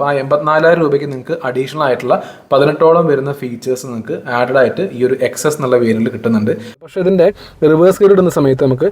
അപ്പോൾ ആ എൺപത്തിനാലായിരം രൂപയ്ക്ക് നിങ്ങൾക്ക് അഡീഷണൽ ആയിട്ടുള്ള പതിനെട്ടോളം വരുന്ന ഫീച്ചേഴ്സ് നിങ്ങൾക്ക് ആഡഡ് ആയിട്ട് ഈ ഒരു എക്സസ് എന്നുള്ള വേരിയന്റിൽ കിട്ടുന്നുണ്ട്. പക്ഷേ ഇതിന്റെ റിവേഴ്സ് ഗിയർ ഇടുന്ന സമയത്ത് നമുക്ക്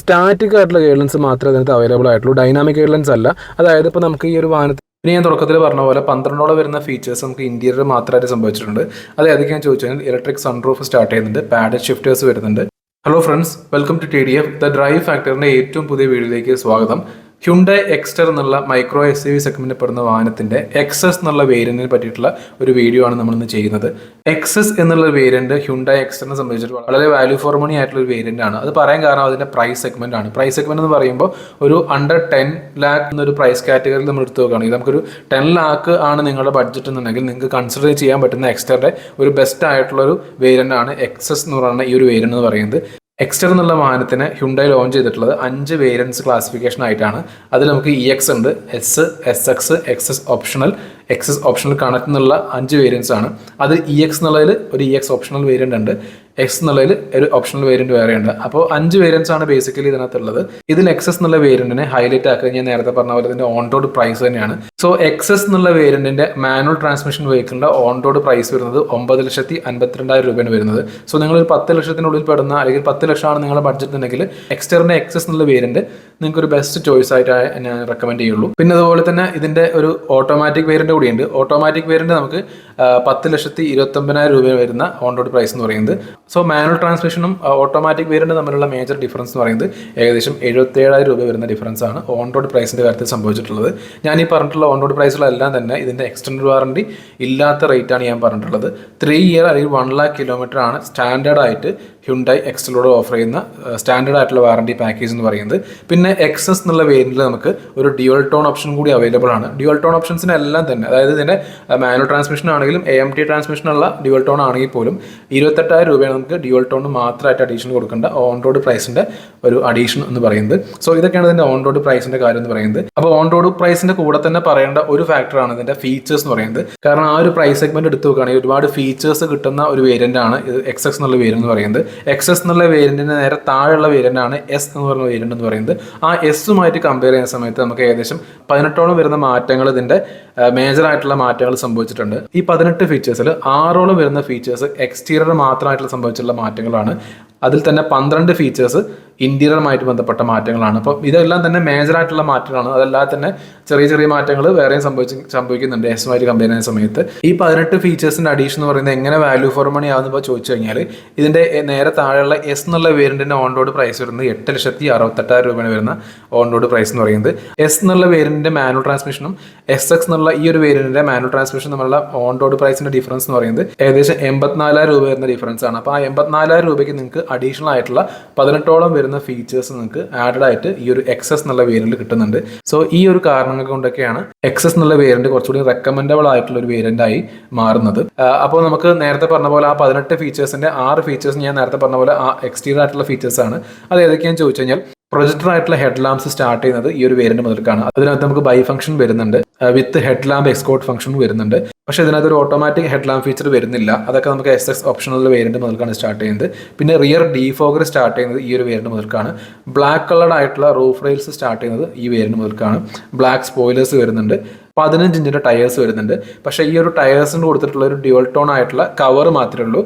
സ്റ്റാറ്റിക് ആയിട്ടുള്ള ഗൈഡൻസ് മാത്രമേ അതിനകത്ത് അവൈലബിൾ ആയിട്ടുള്ളൂ. ഡൈനാമിക് ഗൈഡൻസ് അല്ല. അതായത് ഇപ്പോൾ നമുക്ക് ഈ ഒരു വാഹനത്തിൽ പിന്നെ ഞാൻ തുടക്കത്തിൽ പറഞ്ഞ പോലെ പന്ത്രണ്ടോളം വരുന്ന ഫീച്ചേഴ്സ് നമുക്ക് ഇന്റീരിയർ മാത്രമായിട്ട് സംഭവിച്ചിട്ടുണ്ട്. അത് ഏതൊക്കെ ഞാൻ ചോദിച്ചു കഴിഞ്ഞാൽ ഇലക്ട്രിക് സൺറൂഫ് സ്റ്റാർട്ട് ചെയ്യുന്നുണ്ട്. പാഡഡ് ഷിഫ്റ്റേഴ്സ് വരുന്നുണ്ട്. Hello friends welcome to T D F the drive ഫാക്ടറിന്റെ ഏറ്റവും പുതിയ വീഡിയോയിലേക്ക് സ്വാഗതം. ഹ്യുണ്ടൈ എക്സ്റ്റർ എന്നുള്ള മൈക്രോ എസ് യു വി സെഗ്മെന്റിൽ പെടുന്ന വാഹനത്തിന്റെ എക്സസ് എന്നുള്ള വേരിയന്റിനെ പറ്റിയിട്ടുള്ള ഒരു വീഡിയോ ആണ് നമ്മൾ ഇന്ന് ചെയ്യുന്നത്. എക്സസ് എന്നുള്ള വേരിയന്റ് ഹ്യുണ്ടൈ എക്സ്റ്ററിനെ സംബന്ധിച്ചിട്ട് വളരെ വാല്യൂ ഫോർ മണി ആയിട്ടുള്ള ഒരു വേരിയന്റ് ആണ്. അത് പറയാൻ കാരണം അതിന്റെ പ്രൈസ് സെഗ്മെന്റ് ആണ്. പ്രൈസ് സെഗ്മെന്റ് എന്ന് പറയുമ്പോൾ ഒരു അണ്ടർ ടെൻ ലാക്ക് എന്നൊരു പ്രൈസ് കാറ്റഗറിയിൽ നമ്മൾ എടുത്തു നോക്കുകയാണെങ്കിൽ നമുക്കൊരു ടെൻ ലാക്ക് ആണ് നിങ്ങളുടെ ബഡ്ജറ്റ് എന്നുണ്ടെങ്കിൽ നിങ്ങൾക്ക് കൺസിഡർ ചെയ്യാൻ പറ്റുന്ന എക്സ്റ്ററിന്റെ ഒരു ബെസ്റ്റ് ആയിട്ടുള്ള ഒരു വേരിയന്റ് ആണ് എക്സസ് എന്ന് പറയുന്ന ഈ ഒരു വേരിയന്റ് എന്ന് പറയുന്നത്. എക്സ്റ്റർ എന്നുള്ള വാഹനത്തിന് ഹ്യുണ്ടായി ലോഞ്ച് ചെയ്തിട്ടുള്ളത് അഞ്ച് വേരിയൻസ് ക്ലാസിഫിക്കേഷൻ ആയിട്ടാണ്. അതിൽ നമുക്ക് ഇ എക്സ് ഉണ്ട് S S X SX optional SX optional connect എന്നുള്ള അഞ്ച് വേരിയൻസ് ആണ്. അത് ഇ എക്സ് എന്നുള്ളതിൽ ഒരു ഇ എക്സ് ഓപ്ഷണൽ വേരിയന്റ് ഉണ്ട്. എക്സ് എന്നുള്ളതിൽ ഒരു ഓപ്ഷണൽ വേരിയന്റ് വേറെ ഉണ്ട് അപ്പോൾ അഞ്ച് വേരിയൻസ് ആണ് ബേസിക്കലി ഇതിനകത്തുള്ളത്. ഇതിൽ എക്സസ് എന്നുള്ള വേരിയന്റിനെ ഹൈലൈറ്റ് ആക്കുക ഞാൻ നേരത്തെ പറഞ്ഞ പോലെ ഇതിന്റെ ഓൺ റോഡ് പ്രൈസ് തന്നെയാണ്. സോ എക്സസ് എന്നുള്ള വേരിയന്റിന്റെ മാനുവൽ ട്രാൻസ്മിഷൻ വെഹിക്കിളിന്റെ ഓൺ റോഡ് പ്രൈസ് വരുന്നത് ഒമ്പത് ലക്ഷത്തി അൻപത്തിരണ്ടായിരം രൂപയാണ് വരുന്നത്. സോ നിങ്ങൾ ഒരു പത്ത് ലക്ഷത്തിനുള്ളിൽ പെടുന്ന അല്ലെങ്കിൽ പത്ത് ലക്ഷമാണ് നിങ്ങളുടെ ബഡ്ജറ്റ് ഉണ്ടെങ്കിൽ എക്സ്റ്ററിന്റെ എക്സസ് എന്നുള്ള വേരിയന്റ് നിങ്ങൾക്ക് ഒരു ബെസ്റ്റ് ചോയ്സ് ആയിട്ട് ഞാൻ റെക്കമെൻഡ് ചെയ്യുള്ളൂ. പിന്നെ അതുപോലെ തന്നെ ഇതിന്റെ ഒരു ഓട്ടോമാറ്റിക് വേരിയന്റ് കൂടിയുണ്ട്. ഓട്ടോമാറ്റിക് വേരിയന്റ് നമുക്ക് പത്ത് ലക്ഷത്തി ഇരുപത്തൊമ്പതിനായിരം രൂപ വരുന്ന ഓൺ റോഡ് പ്രൈസ് എന്ന് പറയുന്നത്. സോ മാനുവൽ ട്രാൻസ്മിഷനും ഓട്ടോമാറ്റിക് വേരിയന്റ് തമ്മിലുള്ള മേജർ ഡിഫറൻസ് എന്ന് പറയുന്നത് ഏകദേശം എഴുപത്തേഴായിരം രൂപ വരുന്ന ഡിഫറൻസ് ആണ് ഓൺ റോഡ് പ്രൈസിന്റെ കാര്യത്തിൽ സംഭവിച്ചിട്ടുള്ളത്. ഞാൻ ഈ പറഞ്ഞിട്ടുള്ള ഓൺ റോഡ് പ്രൈസുകളെല്ലാം തന്നെ ഇതിന്റെ എക്സ്റ്റൻഡ് വാറണ്ടി ഇല്ലാത്ത റേറ്റാണ് ഞാൻ പറഞ്ഞിട്ടുള്ളത്. ത്രീ ഇയർ അല്ലെങ്കിൽ വൺ ലാക്ക് കിലോമീറ്റർ ആണ് സ്റ്റാൻഡേർഡ് ആയിട്ട് ഹ്യുണ്ടായി എക്സലോട് ഓഫർ ചെയ്യുന്ന സ്റ്റാൻഡേർഡ് ആയിട്ടുള്ള വാറണ്ടി പാക്കേജ് എന്ന് പറയുന്നത്. പിന്നെ എക്സസ് എന്നുള്ള വേരിയന്റിൽ നമുക്ക് ഒരു ഡ്യുവൽ ടോൺ ഓപ്ഷൻ കൂടി അവൈലബിൾ ആണ്. ഡ്യുവൽ ടോൺ ഓപ്ഷൻസിനെല്ലാം തന്നെ അതായത് ഇതിന്റെ മാനുവൽ ട്രാൻസ്മിഷൻ ആണെങ്കിലും എ എം ടി ട്രാൻസ്മിഷൻ ഉള്ള ഡ്യുവൽ ടോൺ ആണെങ്കിൽ പോലും ഇരുപത്തെട്ടായിരം രൂപയാണ് നമുക്ക് ഡ്യുവൽ ടോൺ മാത്രമായിട്ട് അഡീഷൻ കൊടുക്കേണ്ട ഓൺ റോഡ് പ്രൈസിന്റെ ഒരു അഡീഷൻ എന്ന് പറയുന്നത്. സോ ഇതൊക്കെയാണ് ഇതിന്റെ ഓൺ റോഡ് പ്രൈസിന്റെ കാര്യം എന്ന് പറയുന്നത്. അപ്പോൾ ഓൺ റോഡ് പ്രൈസിന്റെ കൂടെ തന്നെ പറയേണ്ട ഒരു ഫാക്ടറാണ് ഇതിന്റെ ഫീച്ചേഴ്സ് എന്ന് പറയുന്നത്. കാരണം ആ ഒരു പ്രൈസ് സെഗ്മെന്റ് എടുത്ത് നോക്കുകയാണെങ്കിൽ ഒരുപാട് ഫീച്ചേഴ്സ് കിട്ടുന്ന ഒരു വേരിയന്റ് ആണ് ഇത് എക്സ് എക്സ് എന്നുള്ള വേരിയന്റ് എന്ന് പറയുന്നത്. എക്സ് എസ് എന്നുള്ള വേരിയന്റിന് നേരെ താഴെയുള്ള വേരിയന്റാണ് എസ് എന്ന് പറയുന്ന വേരിയന്റ് എന്ന് പറയുന്നത്. ആ എസ്സുമായിട്ട് കമ്പയർ ചെയ്യുന്ന സമയത്ത് നമുക്ക് ഏകദേശം പതിനെട്ടോളം വരുന്ന മാറ്റങ്ങൾ ഇതിന്റെ മേജറായിട്ടുള്ള മാറ്റങ്ങൾ സംഭവിച്ചിട്ടുണ്ട്. ഈ പതിനെട്ട് ഫീച്ചേഴ്സിൽ ആറോളം വരുന്ന ഫീച്ചേഴ്സ് എക്സ്റ്റീരിയർ മാത്രമായിട്ടുള്ള സംഭവിച്ചിട്ടുള്ള മാറ്റങ്ങളാണ്. അതിൽ തന്നെ പന്ത്രണ്ട് ഫീച്ചേഴ്സ് ഇന്റീരിയറുമായിട്ട് ബന്ധപ്പെട്ട മാറ്റങ്ങളാണ്. അപ്പം ഇതെല്ലാം തന്നെ മേജറായിട്ടുള്ള മാറ്റങ്ങളാണ്. അതല്ലാതെ തന്നെ ചെറിയ ചെറിയ മാറ്റങ്ങൾ വേറെയും സംഭവിച്ച് സംഭവിക്കുന്നുണ്ട് എസ് കമ്പയർ ചെയ്യുന്ന സമയത്ത്. ഈ പതിനെട്ട് ഫീച്ചേഴ്സിന്റെ അഡീഷൻ എന്ന് പറയുന്നത് എങ്ങനെ വാല്യൂ ഫോർ മണി ആവുന്ന ചോദിച്ചു കഴിഞ്ഞാൽ ഇതിന്റെ നേരെ താഴെയുള്ള എസ് എന്നുള്ള വേരിന്റെ ഓൺ റോഡ് പ്രൈസ് വരുന്നത് എട്ട് ലക്ഷത്തി അറുപത്തെട്ടായിരം രൂപയാണ് വരുന്ന ഓൺ റോഡ് പ്രൈസ് എന്ന് പറയുന്നത്. എസ് എന്നുള്ള വേരിയന്റിന്റെ മാനുവൽ ട്രാൻസ്മിഷനും എസ് എക്സ് എന്നുള്ള ഈ ഒരു വേരിയന്റിന്റെ മാനുവൽ ട്രാൻസ്മിഷൻ നമ്മളുടെ ഓൺ റോഡ് പ്രൈസിന്റെ ഡിഫറൻസ് എന്ന് പറയുന്നത് ഏകദേശം എൺപത്തിനാലായിരം രൂപ വരുന്ന ഡിഫറൻസ് ആണ്. അപ്പോൾ ആ എൺപത്തിനാലായിരം രൂപയ്ക്ക് നിങ്ങൾക്ക് അഡീഷണൽ ആയിട്ടുള്ള പതിനെട്ടോളം വരുന്ന ഫീച്ചേഴ്സ് നിങ്ങൾക്ക് ആഡഡ് ആയിട്ട് ഈ ഒരു എക്സസ് എന്നുള്ള വേരിയന്റിൽ കിട്ടുന്നുണ്ട്. സോ ഈ ഒരു കാരണങ്ങൾ കൊണ്ടൊക്കെയാണ് എക്സസ് എന്നുള്ള വേരിയന്റ് കുറച്ചുകൂടി റെക്കമെൻഡബിൾ ആയിട്ടുള്ള ഒരു വേരിയന്റ് ആയി മാറുന്നത്. അപ്പോൾ നമുക്ക് നേരത്തെ പറഞ്ഞ പോലെ ആ പതിനെട്ട് ഫീച്ചേഴ്സിന്റെ ആറ് ഫീച്ചേഴ്സ് ഞാൻ നേരത്തെ പറഞ്ഞ പോലെ ആ എക്സ്റ്റീരിയർ ആയിട്ടുള്ള ഫീച്ചേഴ്സ് ആണ്. അത് ഏതൊക്കെയാണെന്ന് ചോദിച്ചു കഴിഞ്ഞാൽ പ്രൊജക്ടർ ആയിട്ടുള്ള ഹെഡ് ലാംപ്സ് സ്റ്റാർട്ട് ചെയ്യുന്നത് ഈ ഒരു വേരിയന്റ് മുതൽക്കാണ്. അതിനകത്ത് നമുക്ക് ബൈ ഫംഗ്ഷൻ വരുന്നുണ്ട്. With head lamp escort function വരുന്നുണ്ട്. പക്ഷേ ഇതിനകത്ത് ഒരു ഓട്ടോമാറ്റിക് ഹെഡ് ലാമ്പ് ഫീച്ചർ വരുന്നില്ല. അതൊക്കെ നമുക്ക് എസ് എക്സ് ഓപ്ഷണൽ വേരിയന്റ് മുതൽക്കാണ് സ്റ്റാർട്ട് ചെയ്യുന്നത്. പിന്നെ റിയർ ഡീഫോഗർ സ്റ്റാർട്ട് ചെയ്യുന്നത് ഈ ഒരു വേരിന്റെ മുതൽക്കാണ്. ബ്ലാക്ക് കളർഡ് ആയിട്ടുള്ള റൂഫ് റെയിൽസ് സ്റ്റാർട്ട് ചെയ്യുന്നത് ഈ വേരിന്റെ മുതൽക്കാണ്. ബ്ലാക്ക് സ്പോയിലേഴ്സ് വരുന്നുണ്ട്. പതിനഞ്ച് ഇഞ്ചിന്റെ ടയേഴ്സ് വരുന്നുണ്ട്. പക്ഷേ ഈ ഒരു ടയേഴ്സിന് കൊടുത്തിട്ടുള്ള ഒരു ഡ്യുവൽ ടോൺ ആയിട്ടുള്ള കവർ മാത്രമേ ഉള്ളൂ.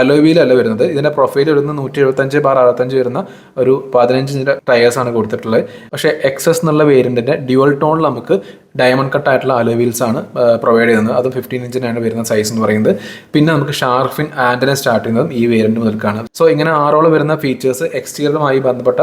അലോവിയിലല്ല വരുന്നത്. ഇതിന്റെ പ്രൊഫൈൽ വരുന്ന നൂറ്റി എഴുപത്തഞ്ച് ബാർ അറുപത്തഞ്ച് വരുന്ന ഒരു പതിനഞ്ച് ഇഞ്ചിന്റെ ടയേഴ്സ് ആണ് കൊടുത്തിട്ടുള്ളത്. പക്ഷേ എക്സസ് എന്നുള്ള വേരിയന്റിന്റെ ഡ്യുവൽ ടോണിൽ നമുക്ക് ഡയമണ്ട് കട്ട് ആയിട്ടുള്ള അലോവീൽസ് ആണ് പ്രൊവൈഡ് ചെയ്യുന്നത്. അത് ഫിഫ്റ്റീൻ ഇഞ്ചിനാണ് വരുന്ന സൈസ് എന്ന് പറയുന്നത്. പിന്നെ നമുക്ക് ഷാർഫിൻ ആന്റന സ്റ്റാർട്ട് ചെയ്യുന്നതും ഈ വേരിയന്റ് മുതൽക്കാണ്. സോ ഇങ്ങനെ ആറോളം വരുന്ന ഫീച്ചേഴ്സ് എക്സ്റ്റീരിയറുമായി ബന്ധപ്പെട്ട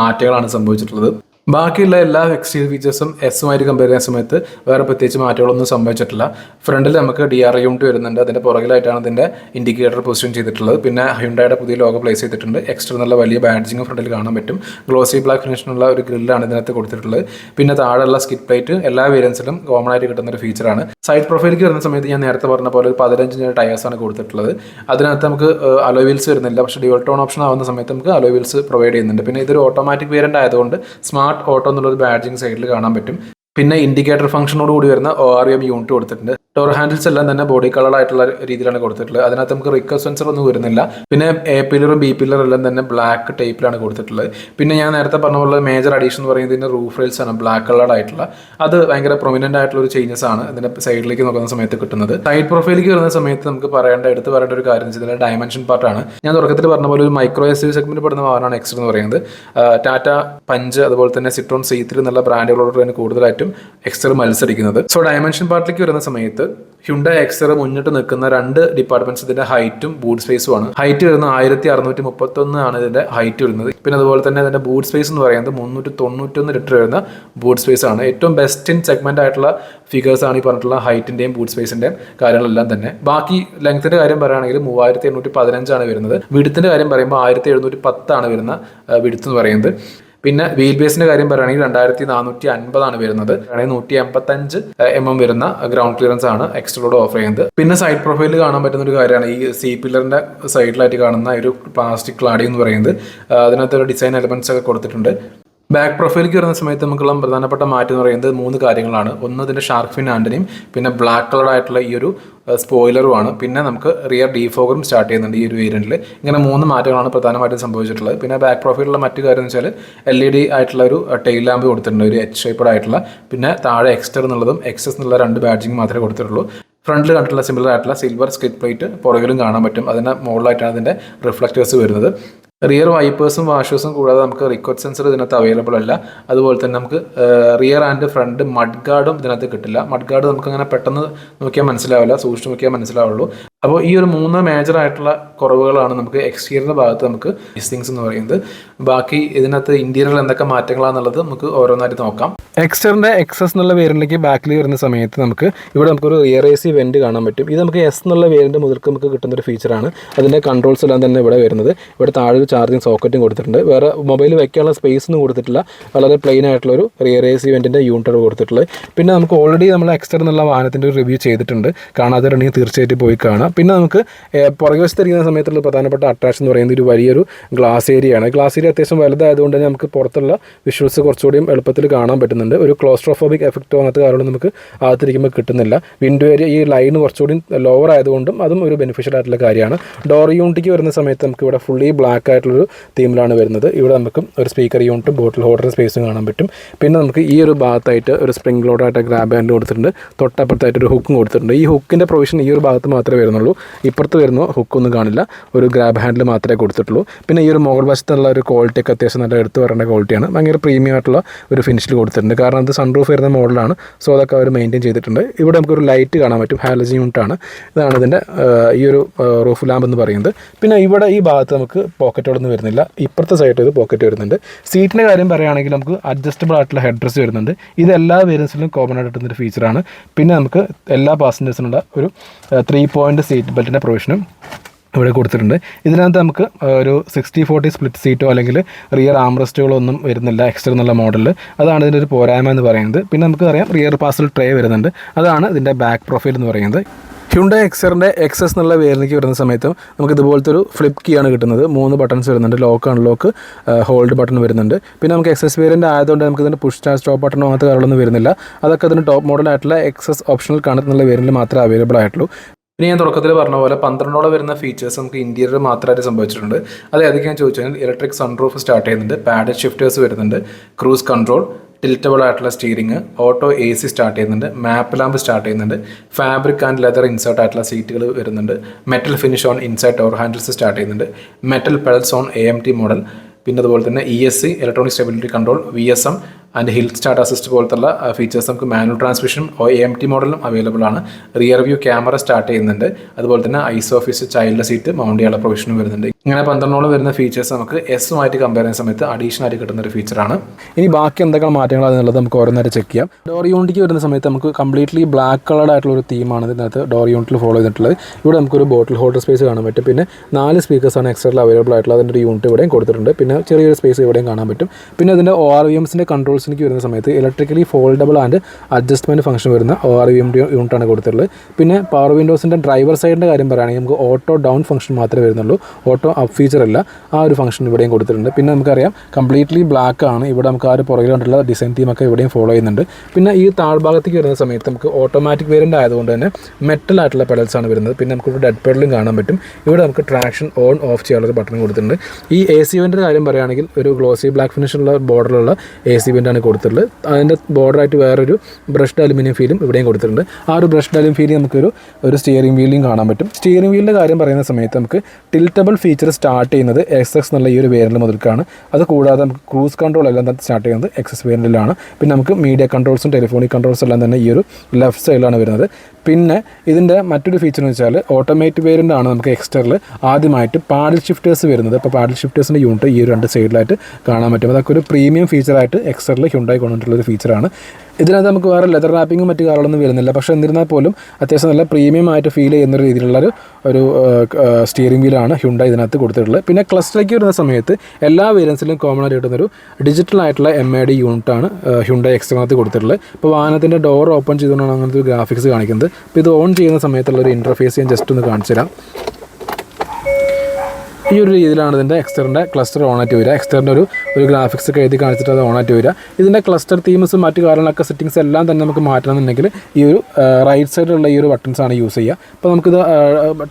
മാറ്റങ്ങളാണ് സംഭവിച്ചിട്ടുള്ളത്. ബാക്കിയുള്ള എല്ലാ എക്സ്റ്റീരിയർ ഫീച്ചേഴ്സും എസുമായിട്ട് കമ്പയർ ചെയ്യുന്ന സമയത്ത് വേറെ പ്രത്യേകിച്ച് മാറ്റങ്ങളൊന്നും സംഭവിച്ചിട്ടില്ല. ഫ്രണ്ടിൽ നമുക്ക് ഡി ആർ യൂണിറ്റ് വരുന്നുണ്ട്. അതിന്റെ പുറകിലായിട്ടാണ് അതിന്റെ ഇൻഡിക്കേറ്റർ പൊസിഷൻ ചെയ്തിട്ടുള്ളത്. പിന്നെ ഹ്യുണ്ടായുടെ പുതിയ ലോഗോ പ്ലേസ് ചെയ്തിട്ടുണ്ട്. എക്സ്ട്രാ നല്ല വലിയ ബാഡ്ജിങ് ഫ്രണ്ടിൽ കാണാൻ പറ്റും. ഗ്ലോസി ബ്ലാക്ക് ഫിനിഷിനുള്ള ഒരു ഗ്രില്ലാണ് ഇതിനകത്ത് കൊടുത്തിട്ടുള്ളത്. പിന്നെ താഴെയുള്ള സ്കിറ്റ് പ്ലേറ്റ് എല്ലാ വേരിയൻസിലും കോമൺ ആയിട്ട് കിട്ടുന്ന ഒരു ഫീച്ചറാണ് സൈഡ് പ്രൊഫൈലിക്ക് വരുന്ന സമയത്ത് ഞാൻ നേരത്തെ പറഞ്ഞ പോലെ ഒരു പതിനഞ്ചിന് ടയേഴ്സ് ആണ് കൊടുത്തിട്ടുള്ളത്. അതിനകത്ത് നമുക്ക് അലോവീൽസ് വരുന്നില്ല. പക്ഷേ ഡ്യുവൽ ടോൺ ഓപ്ഷൻ ആവുന്ന സമയത്ത് നമുക്ക് അലോവീൽസ് പ്രൊവൈഡ് ചെയ്യുന്നുണ്ട്. പിന്നെ ഇതൊരു ഓട്ടോമാറ്റിക് വേരിയന്റ് ആയതുകൊണ്ട് സ്മാർട്ട് ഓട്ടോ എന്നുള്ളൊരു ബാഡ്ജിങ് സൈഡിൽ കാണാൻ പറ്റും. പിന്നെ ഇൻഡിക്കേറ്റർ ഫംഗ്ഷനോട് കൂടി വരുന്ന ഒ ആർ എം യൂണിറ്റ് കൊടുത്തിട്ടുണ്ട്. ഡോർ ഹാൻഡിൽസ് എല്ലാം തന്നെ ബോഡി കളർ ആയിട്ടുള്ള രീതിയിലാണ് കൊടുത്തിട്ടുള്ളത്. അതിനകത്ത് നമുക്ക് റിക്കർ സെൻസർ ഒന്നും വരുന്നില്ല. പിന്നെ എ പില്ലറും ബി പില്ലറും എല്ലാം തന്നെ ബ്ലാക്ക് ടൈപ്പിലാണ് കൊടുത്തിട്ടുള്ളത്. പിന്നെ ഞാൻ നേരത്തെ പറഞ്ഞ പോലെ മേജർ അഡീഷൻ എന്ന് പറയുന്നത് ഇതിന്റെ റൂഫ് റെയിൽസ് ആണ്. ബ്ലാക്ക് കളർഡ് ആയിട്ടുള്ള. അത് ഭയങ്കര പ്രൊമിനന്റ് ആയിട്ടുള്ള ഒരു ചേഞ്ചസ് ആണ് ഇതിന്റെ സൈഡിലേക്ക് നോക്കുന്ന സമയത്ത് കിട്ടുന്നത്. സൈഡ് പ്രൊഫൈലിലേക്ക് വരുന്ന സമയത്ത് നമുക്ക് പറയേണ്ട എടുത്ത് പറയേണ്ട ഒരു കാര്യം ഇതിന്റെ ഡയമെൻഷൻ പാർട്ടാണ് ഞാൻ തുടക്കത്തിൽ പറഞ്ഞ പോലെ ഒരു മൈക്രോ എസ് സെഗ്മെന്റ് പെടുന്ന വാഹനമാണ് എക്സ്റ്റർ എന്ന് പറയുന്നത്. ടാറ്റ പഞ്ച് അതുപോലെ തന്നെ സിട്രോൺ സി ത്രീ എന്നുള്ള ബ്രാൻഡുകളോട് തന്നെ കൂടുതലായിട്ടും എക്സ്റ്റർ മത്സരിക്കുന്നത്. സോ ഡയമെൻഷൻ പാർട്ടിലേക്ക് വരുന്ന സമയത്ത് ഹ്യുണ്ട എക്സർ മുന്നിട്ട് നിൽക്കുന്ന രണ്ട് ഡിപ്പാർട്ട്മെന്റ്സ് ഇതിന്റെ ഹൈറ്റും ബൂട്ട് സ്പേസും ആണ്. ഹൈറ്റ് വരുന്നത് ആയിരത്തി അറുന്നൂറ്റി മുപ്പത്തൊന്ന് ആണ് ഇതിന്റെ ഹൈറ്റ് വരുന്നത്. പിന്നെ അതുപോലെ തന്നെ ഇതിന്റെ ബൂട്ട് സ്പേസ് എന്ന് പറയുന്നത് മുന്നൂറ്റി തൊണ്ണൂറ്റൊന്ന് ലിറ്റർ വരുന്ന ബൂട്ട് സ്പേസ് ആണ്. ഏറ്റവും ബെസ്റ്റ് ഇൻ സെഗ്മെന്റ് ആയിട്ടുള്ള ഫിഗേഴ്സ് ആണ് ഈ പറഞ്ഞിട്ടുള്ള ഹൈറ്റിന്റെയും ബൂട്ട് സ്പേസിന്റെയും കാര്യങ്ങളെല്ലാം തന്നെ. ബാക്കി ലെങ്ത്തിന്റെ കാര്യം പറയുകയാണെങ്കിൽ മൂവായിരത്തി എണ്ണൂറ്റി പതിനഞ്ചാണ് വരുന്നത്. വിടുത്തിന്റെ കാര്യം പറയുമ്പോൾ ആയിരത്തി എഴുന്നൂറ്റി പത്താണ് വരുന്ന വിടുത്ത് എന്ന് പറയുന്നത്. പിന്നെ വീൽ ബേസിന്റെ കാര്യം പറയുകയാണെങ്കിൽ രണ്ടായിരത്തി നാനൂറ്റി അൻപതാണ് വരുന്നത് നൂറ്റി എൺപത്തഞ്ച് എം എം വരുന്ന ഗ്രൗണ്ട് ക്ലിയറൻസ് ആണ് എക്സ്ട്രോഡ് ഓഫർ ചെയ്യുന്നത്. പിന്നെ സൈഡ് പ്രൊഫൈലിൽ കാണാൻ പറ്റുന്ന ഒരു കാര്യമാണ് ഈ സി പില്ലറിന്റെ സൈഡിലായിട്ട് കാണുന്ന ഒരു പ്ലാസ്റ്റിക് ക്ലാഡി എന്ന് പറയുന്നത്. അതിനകത്ത് ഒരു ഡിസൈൻ എലമെന്റ്സ് ഒക്കെ കൊടുത്തിട്ടുണ്ട്. ബാക്ക് പ്രൊഫൈലിലേക്ക് വരുന്ന സമയത്ത് നമുക്കുള്ള പ്രധാനപ്പെട്ട മാറ്റം എന്ന് പറയുന്നത് മൂന്ന് കാര്യങ്ങളാണ്. ഒന്ന് അതിന്റെ ഷാർക്ക് ഫിൻ ആൻഡിനെയും പിന്നെ ബ്ലാക്ക് കളർ ആയിട്ടുള്ള ഈ ഒരു സ്പോയിലറുമാണ് പിന്നെ നമുക്ക് റിയർ ഡീഫോഗറും സ്റ്റാർട്ട് ചെയ്യുന്നുണ്ട് ഈ ഒരു വേരിയന്റിൽ ഇങ്ങനെ മൂന്ന് മാറ്റങ്ങളാണ് പ്രധാനമായിട്ടും സംഭവിച്ചിട്ടുള്ളത്. പിന്നെ ബാക്ക് പ്രൊഫൈലുള്ള മറ്റു കാര്യം എന്ന് വെച്ചാൽ എൽ ഇ ഡി ആയിട്ടുള്ള ഒരു ടെയിൽ ലാമ്പ് കൊടുത്തിട്ടുണ്ട്. ഒരു എച്ച് ഷേപ്പഡ് ആയിട്ടുള്ള. പിന്നെ താഴെ എക്സ്റ്റർ എന്നുള്ളതും എക്സസ് എന്നുള്ള രണ്ട് ബാഡ്ജിങ് മാത്രമേ കൊടുത്തിട്ടുള്ളൂ. ഫ്രണ്ടിൽ കണ്ടിട്ടുള്ള സിമിലർ ആയിട്ടുള്ള സിൽവർ സ്കിറ്റ് പ്ലേറ്റ് പുറകിലും കാണാൻ പറ്റും. അതിന്റെ മുകളിലായിട്ടാണ് അതിന്റെ റിഫ്ലക്റ്റേഴ്സ് വരുന്നത്. റിയർ വൈപ്പേഴ്സും വാഷേഴ്സും കൂടാതെ നമുക്ക് റിക്കോർഡ് സെൻസർ ഇതിനകത്ത് അവൈലബിൾ അല്ല. അതുപോലെ തന്നെ നമുക്ക് റിയർ ആൻഡ് ഫ്രണ്ട് മഡ് ഗാർഡും ഇതിനകത്ത് കിട്ടില്ല. മഡ് ഗാർഡ് നമുക്ക് അങ്ങനെ പെട്ടെന്ന് നോക്കിയാൽ മനസ്സിലാവില്ല. സൂക്ഷിച്ച് നോക്കിയാൽ മനസ്സിലാവുള്ളൂ. അപ്പോൾ ഈ ഒരു മൂന്ന് മേജർ ആയിട്ടുള്ള കുറവുകളാണ് നമുക്ക് എക്സ്റ്റീരിയറിന്റെ ഭാഗത്ത് നമുക്ക് മിസ്സിങ്സ് എന്ന് പറയുന്നത്. ബാക്കി ഇതിനകത്ത് ഇന്റീരിയറിൽ എന്തൊക്കെ മാറ്റങ്ങളാണെന്നുള്ളത് നമുക്ക് ഓരോന്നായിട്ട് നോക്കാം. എക്സ്റ്ററിന്റെ എക്സസ് എന്നുള്ള വേരിലേക്ക് ബാക്കിൽ വരുന്ന സമയത്ത് നമുക്ക് ഇവിടെ നമുക്കൊരു റിയർ എ സി വെന്റ് കാണാൻ പറ്റും. ഇത് നമുക്ക് എസ് എന്നുള്ള വേരിന്റെ മുതൽക്ക് നമുക്ക് കിട്ടുന്ന ഒരു ഫീച്ചറാണ് അതിന്റെ കൺട്രോൾസ് എല്ലാം തന്നെ ഇവിടെ വരുന്നത്. ഇവിടെ താഴെ ഒരു ചാർജിങ് സോക്കറ്റും കൊടുത്തിട്ടുണ്ട്. വേറെ മൊബൈൽ വെക്കാനുള്ള സ്പേസ് ഒന്നും കൊടുത്തിട്ടില്ല. വളരെ പ്ലെയിൻ ആയിട്ടുള്ള ഒരു റിയർ എ സി വെന്റിന്റെ കൊടുത്തിട്ടുള്ളത്. പിന്നെ നമുക്ക് ഓൾറെഡി നമ്മൾ എക്സ്റ്റർ എന്നുള്ള വാഹനത്തിന്റെ ഒരു റിവ്യൂ ചെയ്തിട്ടുണ്ട്. കാണാത്തവരുണ്ടെങ്കിൽ തീർച്ചയായിട്ടും പോയി കാണാം. പിന്നെ നമുക്ക് പുറകെ സമയത്തുള്ള പ്രധാനപ്പെട്ട അട്രാക്ഷൻ എന്ന് പറയുന്നത് ഒരു വലിയൊരു ഗ്ലാസ് ഏരിയയാണ് ഗ്ലാസ് ഏരിയ അത്യാവശ്യം വലുതായതുകൊണ്ട് തന്നെ നമുക്ക് പുറത്തുള്ള വിഷ്വൽസ് കുറച്ചുകൂടിയും എളുപ്പത്തിൽ കാണാൻ പറ്റുന്നുണ്ട്. ഒരു ക്ലോസ്ട്രോഫോബിക് എഫക്റ്റോ അങ്ങനത്തെ കാര്യങ്ങളും നമുക്ക് അകത്തിരിക്കുമ്പോൾ കിട്ടുന്നില്ല. വിൻഡോ ഏരിയ ഈ ലൈൻ കുറച്ചുകൂടി ലോവർ ആയതുകൊണ്ടും അതും ഒരു ബെനിഫിഷ്യൽ ആയിട്ടുള്ള കാര്യമാണ്. ഡോർ യൂണിറ്റിക്ക് വരുന്ന സമയത്ത് നമുക്ക് ഇവിടെ ഫുള്ളി ബ്ലാക്ക് ആയിട്ടുള്ളൊരു തീമിലാണ് വരുന്നത്. ഇവിടെ നമുക്ക് ഒരു സ്പീക്കർ യൂണിറ്റും ബോട്ടിൽ ഹോൾഡർ സ്പേസും കാണാൻ പറ്റും. പിന്നെ നമുക്ക് ഈ ഒരു ഭാഗത്തായിട്ട് ഒരു സ്പ്രിംഗ് ലോഡായിട്ട് ഗ്രാബ് ഹാൻഡ് കൊടുത്തിട്ടുണ്ട്. തൊട്ടപ്പുറത്തായിട്ട് ഒരു ഹുക്കും കൊടുത്തിട്ടുണ്ട്. ഈ ഹുക്കിന്റെ പ്രൊവിഷൻ ഈ ഒരു ഭാഗത്ത് മാത്രമേ വരുന്നുള്ളൂ. ഇപ്പുറത്ത് വരുന്നു ഹുക്കൊന്നും കാണില്ല. ഒരു ഗ്രാബ് ഹാൻഡിൽ മാത്രമേ കൊടുത്തിട്ടുള്ളൂ. പിന്നെ ഈ ഒരു മുകൾ വശത്തുള്ള ഒരു ക്വാളിറ്റി ഒക്കെ അത്യാവശ്യം നല്ല എടുത്ത് പറയേണ്ട ക്വാളിറ്റിയാണ് ഭയങ്കര പ്രീമിയം ആയിട്ടുള്ള ഒരു ഫിനിഷിൽ കൊടുത്തിട്ടുണ്ട്. കാരണം അത് സൺറൂഫ് വരുന്ന മോഡലാണ് സോ അതൊക്കെ അവർ മെയിന്റെയിൻ ചെയ്തിട്ടുണ്ട്. ഇവിടെ നമുക്കൊരു ലൈറ്റ് കാണാൻ പറ്റും. ഹാലജി യൂണിറ്റാണ് ഇതാണ് ഇതിന്റെ ഈ ഒരു റൂഫ് ലാമ്പ് എന്ന് പറയുന്നത്. പിന്നെ ഇവിടെ ഈ ഭാഗത്ത് നമുക്ക് പോക്കറ്റുകളൊന്നും വരുന്നില്ല. ഇപ്പുറത്തെ സൈഡിൽ ഒരു പോക്കറ്റ് വരുന്നുണ്ട്. സീറ്റിന്റെ കാര്യം പറയുകയാണെങ്കിൽ നമുക്ക് അഡ്ജസ്റ്റബിൾ ആയിട്ടുള്ള ഹെഡ് ഡ്രസ് വരുന്നുണ്ട്. ഇത് എല്ലാ വേരിയൻസിലും കോമൺ ആയിട്ട് കിട്ടുന്നൊരു ഫീച്ചറാണ് പിന്നെ നമുക്ക് എല്ലാ പാസഞ്ചേഴ്സിനുള്ള ഒരു ത്രീ പോയിന്റ് സീറ്റ് ബെൽറ്റിന്റെ പ്രൊവിഷനും ഇവിടെ കൊടുത്തിട്ടുണ്ട്. ഇതിനകത്ത് നമുക്ക് ഒരു സിക്സ്റ്റി ഫോർട്ടി സ്പ്ലിറ്റ് സീറ്റോ അല്ലെങ്കിൽ റിയർ ആംറസ്റ്റുകളോ ഒന്നും വരുന്നില്ല എക്സ്ട്രാ എന്നുള്ള മോഡലിൽ അതാണ് ഇതിന്റെ ഒരു പോരായ്മ എന്ന് പറയുന്നത്. പിന്നെ നമുക്ക് അറിയാം റിയർ പാസൽ ട്രേ വരുന്നുണ്ട്. അതാണ് ഇതിന്റെ ബാക്ക് പ്രൊഫൈൽ എന്ന് പറയുന്നത്. ഹ്യുണ്ട എക്സറിന്റെ എക്സസ് എന്നുള്ള വേരിലേക്ക് വരുന്ന സമയത്തും നമുക്ക് ഇതുപോലത്തെ ഒരു ഫ്ലിപ്പ് കീ ആണ് കിട്ടുന്നത്. മൂന്ന് ബട്ടൺസ് വരുന്നുണ്ട്. ലോക്ക് അൺലോക്ക് ഹോൾഡ് ബട്ടൺ വരുന്നുണ്ട്. പിന്നെ നമുക്ക് എക്സസ് വേരിയന്റ് ആയതുകൊണ്ട് നമുക്ക് ഇതിന്റെ പുഷ് സ്റ്റാർ സ്റ്റോപ്പ് ബട്ടൺ അങ്ങനത്തെ കാര്യങ്ങളൊന്നും വരുന്നില്ല. അതൊക്കെ അതിന് ടോപ്പ് മോഡലായിട്ടുള്ള എക്സസ് ഓപ്ഷണൽ കാണുന്നുള്ള വേരിയന്റിൽ മാത്രമേ അവൈലബിൾ ആയിട്ടുള്ളൂ. പിന്നെ ഞാൻ തുടക്കത്തിൽ പറഞ്ഞ പോലെ പന്ത്രണ്ടോളം വരുന്ന ഫീച്ചേഴ്സ് നമുക്ക് ഇന്റീരിയർ മാത്രമായിട്ട് സംഭവിച്ചിട്ടുണ്ട്. അത് ഏതൊക്കെ ഞാൻ കഴിഞ്ഞാൽ ഇലക്ട്രിക് സൺറൂഫ് സ്റ്റാർട്ട് ചെയ്യുന്നുണ്ട് പാഡഡ് ഷിഫ്റ്റേഴ്സ് വരുന്നുണ്ട് ക്രൂസ് കൺട്രോൾ ടിൽറ്റബിൾ ആയിട്ടുള്ള steering auto A C start ചെയ്യുന്നുണ്ട് മാപ്പ് ലാമ്പ് സ്റ്റാർട്ട് ചെയ്യുന്നുണ്ട് ഫാബ്രിക് ആൻഡ് ലെതർ ഇൻസേർട്ട് ആയിട്ടുള്ള സീറ്റുകൾ വരുന്നുണ്ട് metal finish on inside door handles start ചെയ്യുന്നുണ്ട് metal pedals on A M T model പിന്നെ അതുപോലെ തന്നെ E S C electronic stability control V S M and hill start assist പോലത്തുള്ള features നമുക്ക് manual ട്രാൻസ്മിഷനും ഓ എം ടി മോഡലും available ആണ്. Rear view camera start ചെയ്യുന്നുണ്ട്. അതുപോലെ തന്നെ ISOFIX child seat mount ചെയ്യാനുള്ള പ്രൊവിഷനും വരുന്നുണ്ട്. ഇങ്ങനെ പന്ത്രണ്ടോളം വരുന്ന ഫീച്ചേഴ്സ് നമുക്ക് എസുമായിട്ട് കമ്പയർ ചെയ്യുന്ന സമയത്ത് അഡീഷണൽ ആയിട്ട് കിട്ടുന്ന ഒരു ഫീച്ചറാണ് ഇനി ബാക്കി എന്തൊക്കെ മാറ്റങ്ങളാണെന്നുള്ളത് നമുക്ക് ഓരോന്നേരം ചെക്ക് ചെയ്യാം. ഡോർ യൂണിറ്റിക്ക് വരുന്ന സമയത്ത് നമുക്ക് കംപ്ലീറ്റ്ലി ബ്ലാക്ക് കളർഡ് ആയിട്ടുള്ള ഒരു തീമാണ് ഇതിനകത്ത് ഡോർ യൂണിറ്റിൽ ഫോളോ ചെയ്തിട്ടുള്ളത്. ഇവിടെ നമുക്കൊരു ബോട്ടിൽ ഹോൾഡർ സ്പേസ് കാണാൻ പറ്റും. പിന്നെ നാല് സ്പീക്കേഴ്സാണ് എക്സ്ട്രാ അവൈലബിൾ ആയിട്ടുള്ളത്. അതിന്റെ ഒരു യൂണിറ്റ് ഇവിടെയും കൊടുത്തിട്ടുണ്ട്. പിന്നെ ചെറിയൊരു സ്പേസ് ഇവിടെയും കാണാൻ പറ്റും. പിന്നെ അതിന്റെ ഒ ആർ വി എംസിന്റെ കൺട്രോൾസിലേക്ക് വരുന്ന സമയത്ത് electrically foldable and adjustment function വരുന്ന ഒ ആർ വി എം യൂണിറ്റാണ് കൊടുത്തിട്ടുള്ളത്. പിന്നെ പവർ വിൻഡോസിന്റെ ഡ്രൈവർ സൈഡിന്റെ കാര്യം പറയുകയാണെങ്കിൽ നമുക്ക് ഓട്ടോ ഡൗൺ ഫംഗ്ഷൻ മാത്രമേ വരുന്നുള്ളൂ. ഓട്ടോ അപ്പ് ഫീച്ചർ ഇല്ല ആ ഒരു ഫംഗ്ഷൻ ഇവിടെയും കൊടുത്തിട്ടുണ്ട്. പിന്നെ നമുക്കറിയാം കംപ്ലീറ്റ്ലി ബ്ലാക്ക് ആണ്. ഇവിടെ നമുക്ക് ആ ഒരു പുറകിൽ കണ്ടിട്ടുള്ള ഡിസൈൻ തീമൊക്കെ ഇവിടെയും ഫോളോ ചെയ്യുന്നുണ്ട്. പിന്നെ ഈ താഴ്ഭാഗത്തേക്ക് വരുന്ന സമയത്ത് നമുക്ക് ഓട്ടോമാറ്റിക് വേരിയന്റ് ആയതുകൊണ്ട് തന്നെ മെറ്റൽ ആയിട്ടുള്ള പെഡൽസ് ആണ് വരുന്നത്. പിന്നെ നമുക്ക് ഡെഡ് പെഡലും കാണാൻ പറ്റും. ഇവിടെ നമുക്ക് ട്രാക്ഷൻ ഓൺ ഓഫ് ചെയ്യാനുള്ള ഒരു ബട്ടൺ കൊടുത്തിട്ടുണ്ട്. ഈ എ സി വെന്റെ കാര്യം പറയുകയാണെങ്കിൽ ഒരു ഗ്ലോസി ബ്ലാക്ക് ഫിനിഷുള്ള ബോർഡറുള്ള എ സി വെന്റാണ് കൊടുത്തിട്ടുള്ളത്. അതിന്റെ ബോർഡറായിട്ട് വേറൊരു ബ്രഷ്ഡ് അലുമിനിയം ഫീലും ഇവിടെയും കൊടുത്തിട്ടുണ്ട്. ആ ഒരു ബ്രഷ്ഡ് അലുമിനിയം ഫീലും നമുക്കൊരു ഒരു സ്റ്റിയറിംഗ് വീലും കാണാൻ പറ്റും. സ്റ്റിയറിംഗ് വീലിന്റെ കാര്യം പറയുന്ന സമയത്ത് നമുക്ക് ടിൽറ്റബിൾ ഫീച്ചർ സ്റ്റാർട്ട് ചെയ്യുന്നത് എക്സ് എക്സ് എന്നുള്ള ഈ ഒരു വേരിയന്റ് മുതൽക്കാണ്. അത് കൂടാതെ നമുക്ക് ക്രൂസ് കൺട്രോൾ എല്ലാം തന്നെ സ്റ്റാർട്ട് ചെയ്യുന്നത് എക്സസ് വേരിയന്റിലാണ് പിന്നെ നമുക്ക് മീഡിയ കൺട്രോൾസും ടെലിഫോണിക് കൺട്രോൾസും എല്ലാം തന്നെ ഈ ഒരു ലെഫ്റ്റ് സൈഡിലാണ് വരുന്നത്. പിന്നെ ഇതിന്റെ മറ്റൊരു ഫീച്ചർ എന്ന് വെച്ചാൽ ഓട്ടോമേറ്റ് വേരിയന്റ് ആണ് നമുക്ക് എക്സ്റ്ററിൽ ആദ്യമായിട്ട് പാഡിൽ ഷിഫ്റ്റേഴ്സ് വരുന്നത്. അപ്പോൾ പാഡിൽ ഷിഫ്റ്റേഴ്സിന്റെ യൂണിറ്റ് ഈ ഒരു രണ്ട് സൈഡിലായിട്ട് കാണാൻ പറ്റും. അതൊക്കെ ഒരു പ്രീമിയം ഫീച്ചറായിട്ട് എക്സ്റ്ററിൽ ഹ്യുണ്ടായി കൊണ്ടുവന്നിട്ടുള്ള ഒരു ഫീച്ചറാണ് ഇതിനകത്ത് നമുക്ക് വേറെ ലെതർ റാപ്പിങ്ങും മറ്റു കാര്യങ്ങളൊന്നും വരുന്നില്ല. പക്ഷേ എന്നിരുന്നാൽ പോലും അത്യാവശ്യം നല്ല പ്രീമിയം ആയിട്ട് ഫീൽ ചെയ്യുന്ന രീതിയിലുള്ള ഒരു ഒരു സ്റ്റിയറിംഗ് വീലാണ് ഹ്യുണ്ട ഇതിനകത്ത് കൊടുത്തിട്ടുള്ളത്. പിന്നെ ക്ലസ്റ്ററിലേക്ക് വരുന്ന സമയത്ത് എല്ലാ വേരിയൻസിലും കോമൺ ആയിട്ട് കിട്ടുന്നൊരു ഡിജിറ്റൽ ആയിട്ടുള്ള എം ഐ ഡി യൂണിറ്റാണ് ഹ്യുണ്ട എക്സ്ട്രനകത്ത് കൊടുത്തിട്ടുള്ളത്. ഇപ്പോൾ വാഹനത്തിന്റെ ഡോർ ഓപ്പൺ ചെയ്തുകൊണ്ടാണ് അങ്ങനത്തെ ഒരു ഗ്രാഫിക്സ് കാണിക്കുന്നത്. അപ്പോൾ ഇത് ഓൺ ചെയ്യുന്ന സമയത്തുള്ള ഒരു ഇന്റർഫേസ് ഞാൻ ജസ്റ്റ് ഒന്ന് കാണിച്ചു തരാം ഈ ഒരു രീതിയിലാണ് ഇതിന്റെ എക്സ്റ്ററിന്റെ ക്ലസ്റ്റർ ഓണാറ്റ് വരിക. എക്സ്റ്ററിന്റെ ഒരു ഒരു ഗ്രാഫിക്സ് ഒക്കെ എഴുതി കാണിച്ചിട്ട് അത് ഓണാറ്റ് വരിക. ഇതിന്റെ ക്ലസ്റ്റർ തീംസും മറ്റു കാര്യങ്ങളൊക്കെ സെറ്റിങ്സ് എല്ലാം തന്നെ നമുക്ക് മാറ്റണമെന്നുണ്ടെങ്കിൽ ഈ ഒരു റൈറ്റ് സൈഡിലുള്ള ഈ ഒരു ബട്ടൺസ് ആണ് യൂസ് ചെയ്യുക. അപ്പോൾ നമുക്കിത്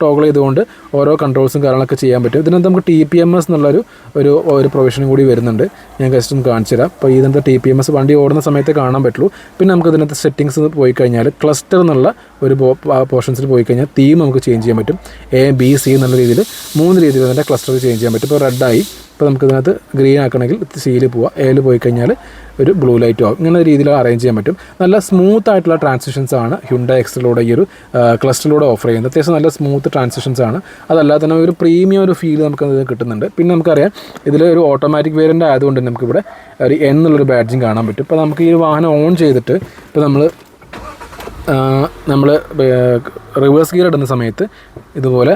ടോഗിൾ ചെയ്തുകൊണ്ട് ഓരോ കൺട്രോൾസും കാര്യങ്ങളൊക്കെ ചെയ്യാൻ പറ്റും. ഇതിനകത്ത് നമുക്ക് ടി പി എം എസ് എന്നുള്ളൊരു ഒരു ഒരു പ്രൊവിഷനും കൂടി വരുന്നുണ്ട്. ഞാൻ ജസ്റ്റ് ഒന്ന് കാണിച്ചു തരാം. അപ്പോൾ ഇതിനകത്ത് ടി പി എം എസ് വണ്ടി ഓടുന്ന സമയത്ത് കാണാൻ പറ്റുള്ളൂ. പിന്നെ നമുക്ക് ഇതിനകത്ത് സെറ്റിങ്സ് പോയി കഴിഞ്ഞാൽ ക്ലസ്റ്റർ എന്നുള്ള ഒരു പോർഷൻസിൽ പോയി കഴിഞ്ഞാൽ തീം നമുക്ക് ചേഞ്ച് ചെയ്യാൻ പറ്റും. എ ബി സി എന്നുള്ള രീതിയിൽ മൂന്ന് രീതിയിൽ അതിന്റെ ക്ലസ്റ്റർ ചേഞ്ച് ചെയ്യാൻ പറ്റും. ഇപ്പോൾ റെഡായി ഇപ്പോൾ നമുക്ക് ഇതിനകത്ത് ഗ്രീൻ ആക്കണമെങ്കിൽ സിയിൽ പോവാം. എയിൽ പോയി കഴിഞ്ഞാൽ ഒരു ബ്ലൂ ലൈറ്റ് ആവും. ഇങ്ങനെ രീതിയിൽ അറേഞ്ച് ചെയ്യാൻ പറ്റും. നല്ല സ്മൂത്ത് ആയിട്ടുള്ള ട്രാൻസിഷൻസ് ആണ് ഹ്യുണ്ട എക്സിലൂടെ ഈ ഒരു ക്ലസ്റ്ററിലൂടെ ഓഫർ ചെയ്യുന്നത്. അത്യാവശ്യം നല്ല സ്മൂത്ത് ട്രാൻസിഷൻസ് ആണ്. അതല്ലാതെ തന്നെ ഒരു പ്രീമിയം ഒരു ഫീൽ നമുക്ക് അതിൽ കിട്ടുന്നുണ്ട്. പിന്നെ നമുക്കറിയാം ഇതിൽ ഒരു ഓട്ടോമാറ്റിക് വേരിയന്റ് ആയതുകൊണ്ട് നമുക്കിവിടെ ഒരു എന്നുള്ളൊരു ബാഡ്ജിങ് കാണാൻ പറ്റും. ഇപ്പോൾ നമുക്ക് ഈ വാഹനം ഓൺ ചെയ്തിട്ട് ഇപ്പോൾ നമ്മൾ നമ്മൾ റിവേഴ്സ് ഗിയർ ഇടുന്ന സമയത്ത് ഇതുപോലെ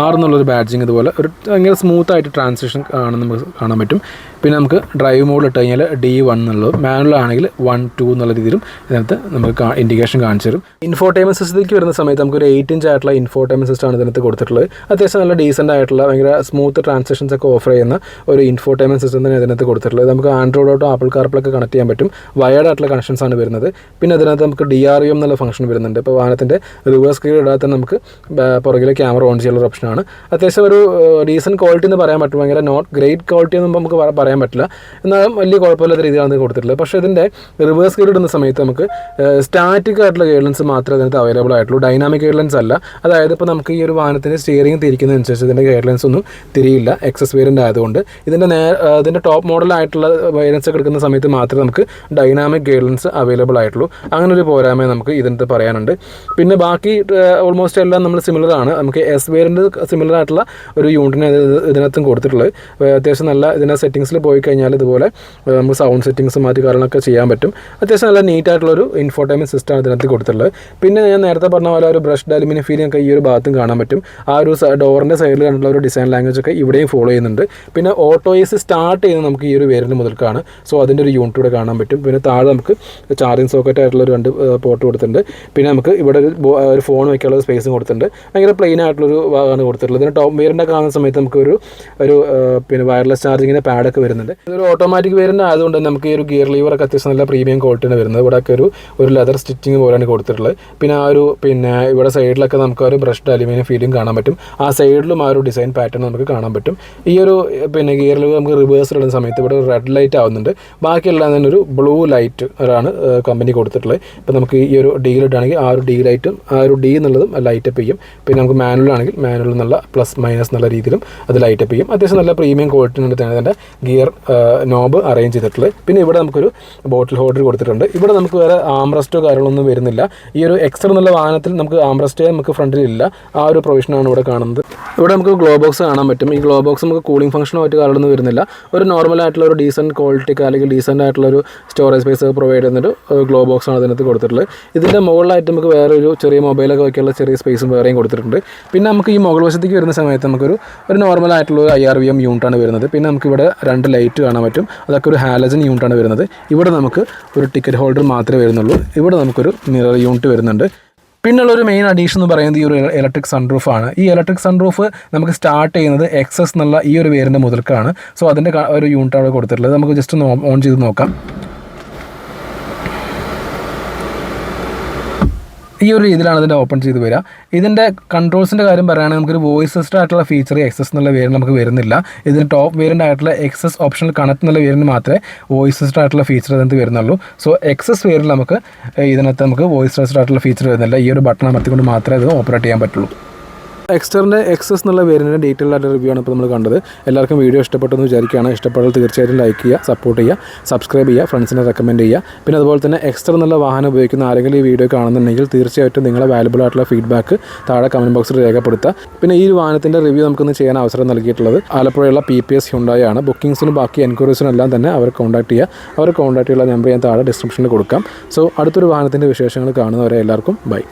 ആർ എന്നുള്ളൊരു ബാഡ്ജിങ് ഇതുപോലെ ഒരു ഭയങ്കര സ്മൂത്തായിട്ട് ട്രാൻസിഷൻ ആണ് നമുക്ക് കാണാൻ പറ്റും. പിന്നെ നമുക്ക് ഡ്രൈവ് മോഡിൽ ഇട്ട് കഴിഞ്ഞാൽ ഡി വൺ എന്നുള്ളത് മാനുവൽ ആണെങ്കിൽ വൺ ടു എന്നുള്ള രീതിയിലും ഇതിനകത്ത് നമുക്ക് ഇൻഡിക്കേഷൻ കാണിച്ചു തരും. ഇൻഫോർട്ടൈൻമെന്റ് സിസ്റ്റത്തിലേക്ക് വരുന്ന സമയത്ത് നമുക്ക് ഒരു എയ്റ്റ് ഇഞ്ച് ആയിട്ടുള്ള സിസ്റ്റം ആണ് ഇതിനകത്ത് കൊടുത്തിട്ടുള്ളത്. അത്യാവശ്യം നല്ല ഡീസന്റ് ആയിട്ടുള്ള ഭയങ്കര സ്മൂത്ത് ട്രാൻസാക്ഷൻസ് ഒക്കെ ഓഫർ ചെയ്യുന്ന ഒരു ഇൻഫോർട്ടൈൻമെന്റ് സിസ്റ്റം തന്നെ ഇതിനകത്ത് കൊടുത്തിട്ടുള്ളത്. നമുക്ക് ആൻഡ്രോയിഡ് ഓട്ടോ ആപ്പിൾ കാർപ്പിളൊക്കെ കണക്ട് ചെയ്യാൻ പറ്റും. വയർഡ് ആയിട്ടുള്ള കണക്ഷൻസ് ആണ് വരുന്നത്. പിന്നെ അതിനകത്ത് നമുക്ക് ഡി ആർ എം എന്നുള്ള ഫംഗ്ഷൻ വരുന്നുണ്ട്. ഇപ്പോൾ വാഹനത്തിന്റെ റിവേഴ്സ് ഗിയർ നമുക്ക് പുറകിലെ ക്യാമറ ഓൺ ചെയ്യാനുള്ള ഓപ്ഷനാണ് അത്യാവശ്യം ഒരു ഡീസന്റ് ക്വാളിറ്റി എന്ന് പറയാൻ പറ്റും. ഭയങ്കര നോട്ട് ഗ്രേറ്റ് ക്വാളിറ്റി ഒന്നും നമുക്ക് പറയാൻ പറ്റില്ല. എന്നാലും വലിയ കുഴപ്പമില്ലാത്ത രീതിയിലാണ് കൊടുത്തിട്ടുള്ളത്. പക്ഷേ ഇതിന്റെ റിവേഴ്സ് ഗിയർ ഇടുന്ന സമയത്ത് നമുക്ക് സ്റ്റാറ്റിക് ആയിട്ടുള്ള ഗൈഡൻസ് മാത്രമേ അതിനകത്ത് അവൈലബിൾ ആയിട്ടുള്ളൂ. ഡൈനാമിക് ഗൈഡ്ലൈൻസ് അല്ല. അതായത് ഇപ്പോൾ നമുക്ക് ഈ ഒരു വാഹനത്തിന്റെ സ്റ്റിയറിംഗ് തിരിക്കുന്നതനുസരിച്ച് ഇതിന്റെ ഗൈഡ്ലൈൻസ് ഒന്നും തിരിയില്ല. എക്സസ് വേരിയന്റ് ആയതുകൊണ്ട്. ഇതിന്റെ നേ ഇതിന്റെ ടോപ്പ് മോഡലായിട്ടുള്ള വൈലൻസ് എടുക്കുന്ന സമയത്ത് മാത്രമേ നമുക്ക് ഡൈനാമിക് ഗൈഡ്ലൈൻസ് അവൈലബിൾ ആയിട്ടുള്ളൂ. അങ്ങനെ ഒരു പോരായ്മ നമുക്ക് ഇതിനകത്ത് പറയാനുണ്ട്. പിന്നെ ബാക്കി ഓൾമോസ്റ്റ് എല്ലാം നമ്മൾ സിമിലർ ആണ്. നമുക്ക് എസ് വേരിയന്റ് സിമിലർ ആയിട്ടുള്ള ഒരു യൂണിറ്റിനെ ഇതിനകത്തും കൊടുത്തിട്ടുള്ളത്. അത്യാവശ്യം നല്ല ഇതിന്റെ സെറ്റിങ്സിൽ പോയി കഴിഞ്ഞാൽ ഇതുപോലെ നമുക്ക് സൗണ്ട് സെറ്റിങ്സും മാറ്റി കാര്യങ്ങളൊക്കെ ചെയ്യാൻ പറ്റും. അത്യാവശ്യം നല്ല നീറ്റ് ആയിട്ടുള്ളൊരു ഇൻഫോർട്ടൈൻമെന്റ് സിസ്റ്റമാണ് ഇതിനകത്ത് കൊടുത്തിട്ടുള്ളത്. പിന്നെ ഞാൻ നേരത്തെ പറഞ്ഞ പോലെ ഒരു ബ്രഷ്ഡ് അലുമിനിയം ഫീലിംഗ് ഒക്കെ ഈ ഒരു ഭാഗത്തും കാണാൻ പറ്റും. ആ ഒരു ഡോറിന്റെ സൈഡിൽ കണ്ടുള്ള ഒരു ഡിസൈൻ ലാംഗ്വേജ് ഒക്കെ ഇവിടെയും ഫോളോ ചെയ്യുന്നുണ്ട്. പിന്നെ ഓട്ടോ എസ് സ്റ്റാർട്ട് ചെയ്യുന്നത് നമുക്ക് ഈ ഒരു വേരിന്റെ മുതൽക്കാണ്. സോ അതിന്റെ ഒരു യൂണിറ്റ് ഇവിടെ കാണാൻ പറ്റും. പിന്നെ താഴെ നമുക്ക് ചാർജിങ് സോക്കറ്റ് ആയിട്ടുള്ള ഒരു രണ്ട് പോർട്ട് കൊടുത്തിട്ടുണ്ട്. പിന്നെ നമുക്ക് ഇവിടെ ഒരു ഒരു ഫോൺ വയ്ക്കാനുള്ള സ്പേസും കൊടുത്തിട്ടുണ്ട്. ഭയങ്കര പ്ലെയിൻ ആയിട്ടുള്ളൊരു ഭാഗമാണ് കൊടുത്തിട്ടുള്ളത്. ഇതിന് ടോപ്പ് വേരിയന്റ് കാണുന്ന സമയത്ത് നമുക്ക് ഒരു പിന്നെ വയർലെസ് ചാർജിങ്ങിന്റെ പാഡൊക്കെ വരുന്നുണ്ട്. ഇതൊരു ഓട്ടോമാറ്റിക് വേരിയന്റ് ആയതുകൊണ്ട് നമുക്ക് ഈ ഒരു ഗിയർ ലീവറൊക്കെ അത്യാവശ്യം നല്ല പ്രീമിയം ക്വാളിറ്റിയാണ് വരുന്നത്. ഇവിടെ ഒക്കെ ഒരു ഒരു ലെതർ സ്റ്റിച്ചിങ് പോലെയാണ് കൊടുത്തിട്ടുള്ളത്. പിന്നെ ആ ഒരു പിന്നെ ഇവിടെ സൈഡിലൊക്കെ നമുക്ക് ഒരു ബ്രഷ്ഡ് അലുമിനിയം ഫീലിംഗ് കാണാൻ പറ്റും. ആ സൈഡിലും ആ ഒരു ഡിസൈൻ പാറ്റേൺ നമുക്ക് കാണാൻ പറ്റും. ഈ ഒരു പിന്നെ ഗിയർ ലീവർ നമുക്ക് റിവേഴ്സ് ഇടുന്ന സമയത്ത് ഇവിടെ റെഡ് ലൈറ്റ് ആവുന്നുണ്ട്. ബാക്കിയെല്ലാം തന്നെ ഒരു ബ്ലൂ ലൈറ്റ് ആണ് കമ്പനി കൊടുത്തിട്ടുള്ളത്. ഇപ്പം നമുക്ക് ഈ ഒരു ഡീലിട്ടാണെങ്കിൽ ആ ഒരു ഡി ലൈറ്റും ആ ഒരു ഡി എന്നുള്ളതും ലൈറ്റപ്പ് ചെയ്യും. പിന്നെ നമുക്ക് മാനുവൽ ആണെങ്കിൽ മാനുവൽ എന്നുള്ള പ്ലസ് മൈനസ് നല്ല രീതിയിലും അത് ലൈറ്റ് അപ്പ് ചെയ്യും. അത്യാവശ്യം നല്ല പ്രീമിയം ക്വാളിറ്റി തന്നെ അതിന്റെ ഗിയർ നോബ് അറേഞ്ച് ചെയ്തിട്ടുള്ളത്. പിന്നെ ഇവിടെ നമുക്കൊരു ബോട്ടിൽ ഹോൾഡർ കൊടുത്തിട്ടുണ്ട്. ഇവിടെ നമുക്ക് വേറെ ആംറസ്റ്റോ കാര്യങ്ങളൊന്നും വരുന്നില്ല. ഈ ഒരു എക്സ്ട്രാ എന്നുള്ള വാഹനത്തിൽ നമുക്ക് ആംറസ്റ്റേ നമുക്ക് ഫ്രണ്ടിലില്ല ആ ഒരു പ്രൊവിഷനാണ് ഇവിടെ കാണുന്നത്. ഇവിടെ നമുക്ക് ഗ്ലോ ബോക്സ് കാണാൻ പറ്റും. ഈ ഗ്ലോ ബോക്സ് നമുക്ക് കൂളിംഗ് ഫംഗ്ഷനോ മറ്റു കാര്യങ്ങളൊന്നും വരുന്നില്ല. ഒരു നോർമൽ ആയിട്ടുള്ള ഒരു ഡീസന്റ് ക്വാളിറ്റിക്ക് അല്ലെങ്കിൽ ഡീസന്റ് ആയിട്ടുള്ള ഒരു സ്റ്റോറേജ് സ്പേസ് പ്രൊവൈഡ് ചെയ്യുന്നൊരു ഗ്ലോ ബോക്സ് ആണ് അതിനകത്ത് കൊടുത്തിട്ടുള്ളത്. ഇതിന്റെ മുകളിലായിട്ട് നമുക്ക് വേറെ ഒരു ചെറിയ മൊബൈലൊക്കെ വയ്ക്കാനുള്ള ചെറിയ സ്പേസും വേറെയും കൊടുത്തിട്ടുണ്ട്. പിന്നെ നമുക്ക് ഈ മുകൾ വശത്തേക്ക് വരുന്ന സമയത്ത് നമുക്കൊരു ഒരു നോർമൽ ആയിട്ടുള്ള ഒരു ഐ ആർ വി എം യൂണിറ്റാണ് വരുന്നത്. പിന്നെ നമുക്കിവിടെ രണ്ട് ലൈറ്റ് കാണാൻ പറ്റും. അതൊക്കെ ഒരു ഹാലജൻ യൂണിറ്റാണ് വരുന്നത്. ഇവിടെ നമുക്ക് ഒരു ടിക്കറ്റ് ഹോൾഡർ മാത്രമേ വരുന്നുള്ളൂ. ഇവിടെ നമുക്കൊരു മിറർ യൂണിറ്റ് വരുന്നുണ്ട്. പിന്നുള്ള ഒരു മെയിൻ അഡീഷൻ എന്ന് പറയുന്നത് ഈ ഒരു ഇലക്ട്രിക് സൺറൂഫ് ആണ്. ഈ ഇലക്ട്രിക് സൺറൂഫ് നമുക്ക് സ്റ്റാർട്ട് ചെയ്യുന്നത് എക്സസ് എന്നുള്ള ഈ ഒരു വേരിന്റെ മുതൽക്കാണ്. സോ അതിന്റെ ഒരു യൂണിറ്റ് അവിടെ കൊടുത്തിട്ടുള്ളത്. നമുക്ക് ജസ്റ്റ് ഓൺ ചെയ്ത് നോക്കാം. ഈ ഒരു രീതിയിലാണ് ഇതിന്റെ ഓപ്പൺ ചെയ്ത് വരിക. ഇതിന്റെ കൺട്രോൾസിന്റെ കാര്യം പറയുകയാണെങ്കിൽ നമുക്കൊരു വോയിസ് സിസ്റ്റർ ആയിട്ടുള്ള ഫീച്ചർ എക്സസ് എന്നുള്ള വേരിയന്റ് നമുക്ക് വരുന്നില്ല. ഇതിന് ടോപ്പ് വേരിയന്റ് ആയിട്ടുള്ള എക്സസ് ഓപ്ഷണൽ കണക്ട് എന്നുള്ള വേരിയന്റ് മാത്രമേ വോയിസ് സിസ്റ്റർ ആയിട്ടുള്ള ഫീച്ചർ ഇതിനകത്ത് വരുന്നുള്ളൂ. സോ എക്സസ് വേരിയന്റ് നമുക്ക് ഇതിനകത്ത് നമുക്ക് വോയിസ് സിസ്റ്റർ ആയിട്ടുള്ള ഫീച്ചർ വരുന്നില്ല. ഈ ഒരു ബട്ടൺ അമർത്തിക്കൊണ്ട് മാത്രമേ ഇത് ഓപ്പറേറ്റ് ചെയ്യാൻ പറ്റുള്ളൂ. എക്സ്റ്ററിന്റെ എക്സസ് എന്നുള്ള പേരിന്റെ ഡീറ്റെയിൽ ആയിട്ട് റിവ്യൂ ആണ് ഇപ്പോൾ നമ്മൾ കണ്ടത്. എല്ലാവർക്കും വീഡിയോ ഇഷ്ടപ്പെട്ടെന്ന് വിചാരിക്കുകയാണ്. ഇഷ്ടപ്പെട്ടാൽ തീർച്ചയായിട്ടും ലൈക്ക് ചെയ്യുക സപ്പോർട്ട് ചെയ്യുക സബ്സ്ക്രൈബ് ചെയ്യുക ഫ്രണ്ട്സിനെ റെക്കമെൻഡ് ചെയ്യുക. പിന്നെ അതുപോലെ തന്നെ എക്സ്റ്റർ എന്നുള്ള വാഹനം ഉപയോഗിക്കുന്ന ആരെങ്കിലും ഈ വീഡിയോ കാണുന്നുണ്ടെങ്കിൽ തീർച്ചയായിട്ടും നിങ്ങളെ വാലുബിൾ ആയിട്ടുള്ള ഫീഡ്ബാക്ക് താഴെ കമന്റ് ബോക്സിൽ രേഖപ്പെടുത്തുക. പിന്നെ ഈ വാഹനത്തിന്റെ റിവ്യൂ നമുക്കൊന്ന് ചെയ്യാൻ അവസരം നൽകിയിട്ടുള്ളത് ആലപ്പുഴയുള്ള പി പി എസ് ഹുണ്ടായാണ് ബുക്കിംഗ്സിനും ബാക്കി എൻക്വയറീസിനും എല്ലാം തന്നെ അവർ കോൺടാക്ട് ചെയ്യുക. അവർ കോൺടാക്ട് ചെയ്യുന്ന നമ്പർ ഞാൻ താഴെ ഡിസ്ക്രിപ്ഷനിൽ കൊടുക്കാം. സോ അടുത്തൊരു വാഹനത്തിന്റെ വിശേഷങ്ങൾ കാണുന്നവരെ എല്ലാവർക്കും ബൈ